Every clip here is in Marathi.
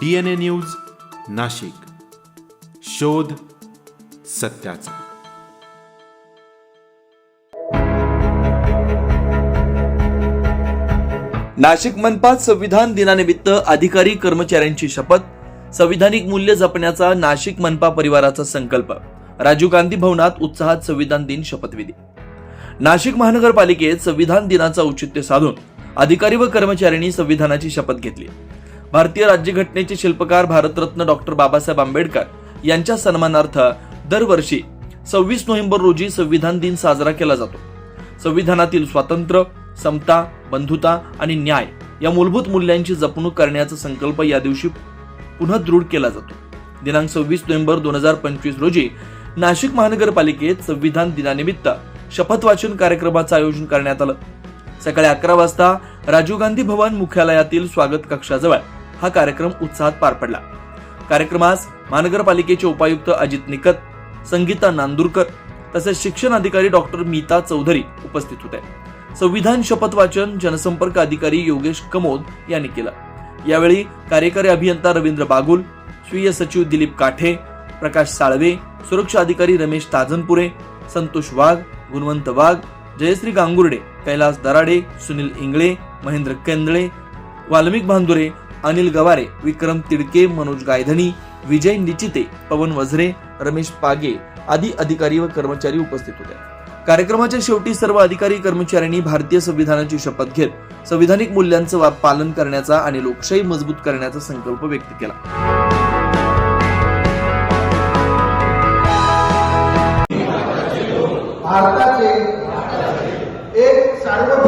D N A news Nashik. शोध सत्याचा. नाशिक मनपात संविधान दिनानिमित्त अधिकारी कर्मचाऱ्यांची शपथ संविधानिक मूल्य जपण्याचा नाशिक मनपा परिवाराचा संकल्प. राजीव गांधी भवनात उत्साहात संविधान दिन शपथविधी. नाशिक महानगरपालिकेत संविधान दिनाचं औचित्य साधून अधिकारी व कर्मचाऱ्यांनी संविधानाची शपथ घेतली. भारतीय राज्यघटनेचे शिल्पकार भारतरत्न डॉक्टर बाबासाहेब आंबेडकर यांच्या सन्मानार्थ दरवर्षी सव्वीस नोव्हेंबर रोजी संविधान दिन साजरा केला जातो. संविधानातील स्वातंत्र्य समता बंधुता आणि न्याय या मूलभूत मूल्यांची जपणूक करण्याचा संकल्प या दिवशी पुन्हा दृढ केला जातो. दिनांक सव्वीस नोव्हेंबर दोन हजार पंचवीस रोजी नाशिक महानगरपालिकेत संविधान दिनानिमित्त शपथ वाचन कार्यक्रमाचं आयोजन करण्यात आलं. सकाळी अकरा वाजता राजीव गांधी भवन मुख्यालयातील स्वागत कक्षाजवळ हा कार्यक्रम उत्साहात पार पडला. कार्यक्रमास महानगरपालिकेचे उपायुक्त अजित निकत संगीता नांदुरकर तसेच शिक्षण अधिकारी डॉक्टर मीता चौधरी उपस्थित होते. संविधान शपथ वाचन जनसंपर्क अधिकारी योगेश कमोद यांनी केलं. यावेळी कार्यकारी अभियंता रवींद्र बागुल स्वीय सचिव दिलीप काठे प्रकाश साळवे सुरक्षा अधिकारी रमेश ताजनपुरे संतोष वाघ गुणवंत वाघ जयश्री गांगुर्डे कैलास दराडे सुनील इंगळे महेंद्र केंदळे वाल्मिक भांदुरे अनिल गवारे विक्रम तिडके मनोज गायधनी विजय निचिते पवन वझरे रमेश पागे आदी अधिकारी व कर्मचारी उपस्थित होते. कार्यक्रमाच्या शेवटी सर्व अधिकारी कर्मचाऱ्यांनी भारतीय संविधानाची शपथ घेत संविधानिक मूल्यांचं पालन करण्याचा आणि लोकशाही मजबूत करण्याचा संकल्प व्यक्त केला. भारताचे एक सार्वभौम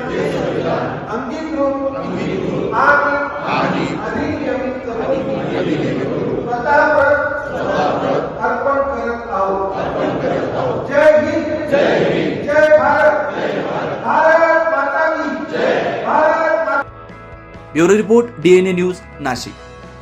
अंगीकृत आणि अधिनियमित करून स्वतःवर अर्पण करत आहोत. जय हिंद जय भारत. भारत. माता की भारत माता bureau report DNA news Nashik.